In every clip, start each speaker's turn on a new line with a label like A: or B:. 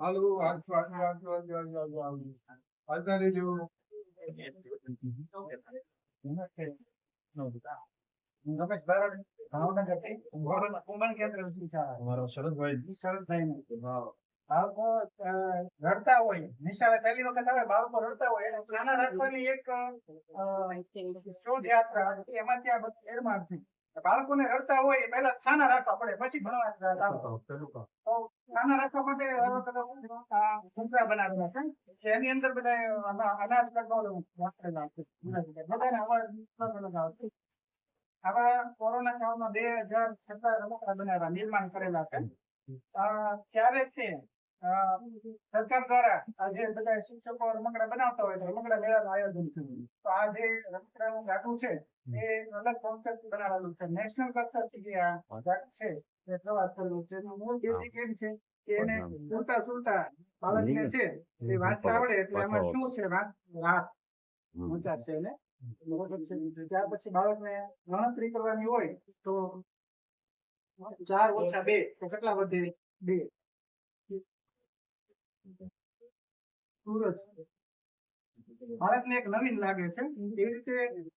A: હાલો હાલજો હાલજો હાલજો હાલજો હાલજો હાલજો હાલતા રહેજો
B: રમેશ કુંભણ કેન્દ્ર
A: અમારો શરદભાઈ
B: ઈ શરદભાઈનું. બાળકો રડતા હોય નિશાળે પહેલી વખત આવે બાળકો રડતા હોય એને છાના રાખવાની એક શોધ યાત્રા. એમાંથી આ થયું. બાળકોને રડતા હોય પહેલા છાના રાખવા પડે પછી ભણવા છાના રાખવા માટે કૂતરા બનાવેલા છે. એની અંદર બધા અનાજ વાપરેલા છે. બધાને આવા કોરોના કાળમાં બે હજાર છતાં રમકડા બનાવ્યા નિર્માણ કરેલા છે. ક્યારે ત્યારે તે અ, સરકાર દ્વારા આજે બધા શિક્ષકો રમકડા બનાવતા હોય તો રમકડા મેળાનું આયોજન થયું. તો આ જે રમકડાનું ગાંઠું છે એ અલગ કોન્સેપ્ટ બનાવેલું છે. નેશનલ કક્ષાથી જે આ ગાંઠ છે એ પ્રવાસ કરેલું છે. એનું મૂળ બેઝિક એમ છે કે એને સુલતા સુલતા બાળકને છે એ વાંચતા આવડે એટલે એમાં શું છે વાત? ઊંચા છે. એને ત્યાર પછી બાળકને ગણતરી કરવાની હોય તો ચાર ઓછા બે તો કેટલા વધે બે? સૂરજ બાળકને એક નવીન લાગે છે. એવી રીતે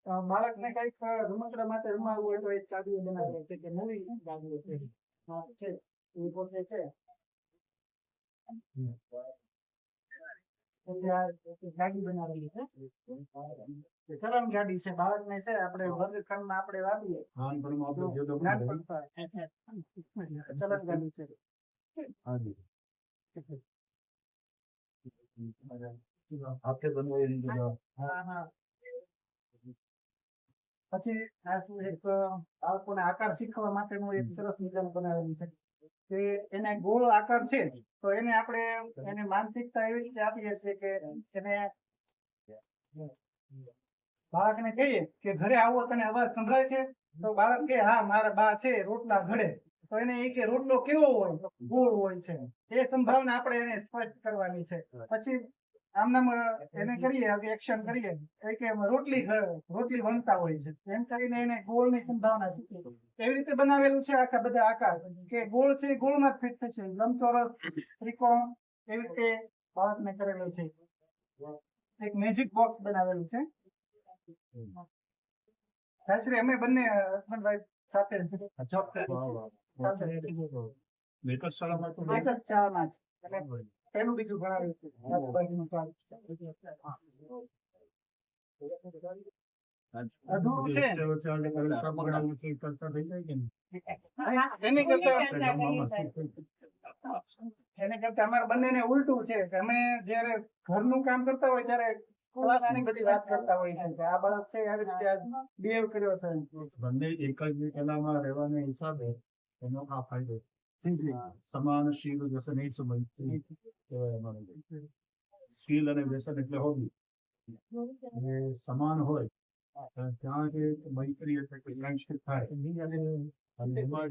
B: બાળકને કંઈક રમકડા માટે રમાવું હોય તો એક ચાબીઓ બનાવે છે કે નવી ચાવીઓ છે. છે. એ પોતે છે. એટલે ગાડી બનાવેલી છે. ચલણ ગાડી છે. આપણે આપણે વાપરીએ.
A: આપણે
B: વાપીએ. ચલણ ગાડી છે.
A: હાથે
B: હા. પછી આ શું એક બાળકોને આકાર શીખવા માટેનું એક સરસ નિદાન બનાવેલું છે કે એને ગોળ આકાર છે તો એને આપણે એને માનસિકતા એવી રીતે આપીએ છીએ કે એને બાળકને કહીએ કે ઘરે આવો તને અવાજ સંભળાય છે તો બાળક કે હા, મારા બા છે, રોટલા ઘડે તો એને એ કે રોટલો કેવો હોય ગોળ હોય છે. એ સંભાવના આપણે એને સ્પષ્ટ કરવાની છે. પછી આમનામ એને કરીએ એક્શન કરીએ. એ કે રોટલી રોટલી વણતા હોય છે. એમ કરીને એને ગોળની સંભાવના શીખી એવી રીતે બનાવેલું છે આખા બધા આકાર? કે ગોળ છે ગોળમાં જ ફિટ થશે. લંબચોરસ ત્રિકોણ એવી રીતે બાળકને કરેલું છે. એક મેજિક બોક્સ બનાવેલું છે. સાસરી અમે બંને હસબન્ડ wife સાથે જોબ
A: જ શાળામાં તો
B: એક શાળામાં જ એટલે બીજું ભણાવ્યું છે કામ અધૂરું છે.
A: કે નહીં?
B: એની કરતા એને કરતા અમારા બંનેને ઉલટું છે કે અમે જયારે ઘરનું કામ કરતા હોય ત્યારે ક્લાસ બધી વાત કરતા હોય. છે કે આ બાળક છે આવી રીતે બિહેવ કર્યો છે
A: બંને એક જ કલામાં રહેવાના હિસાબે એનો આ ફાયદો.
B: જી જી.
A: સમાન શીલ વ્યસન એ સમય કહેવાય અમારે. શીલ અને વ્યસન એટલે હોબી અને સમાન હોય ત્યાં કે મૈત્રી એટલે કે ફ્રેન્ડશીપ થાય. અને એમાં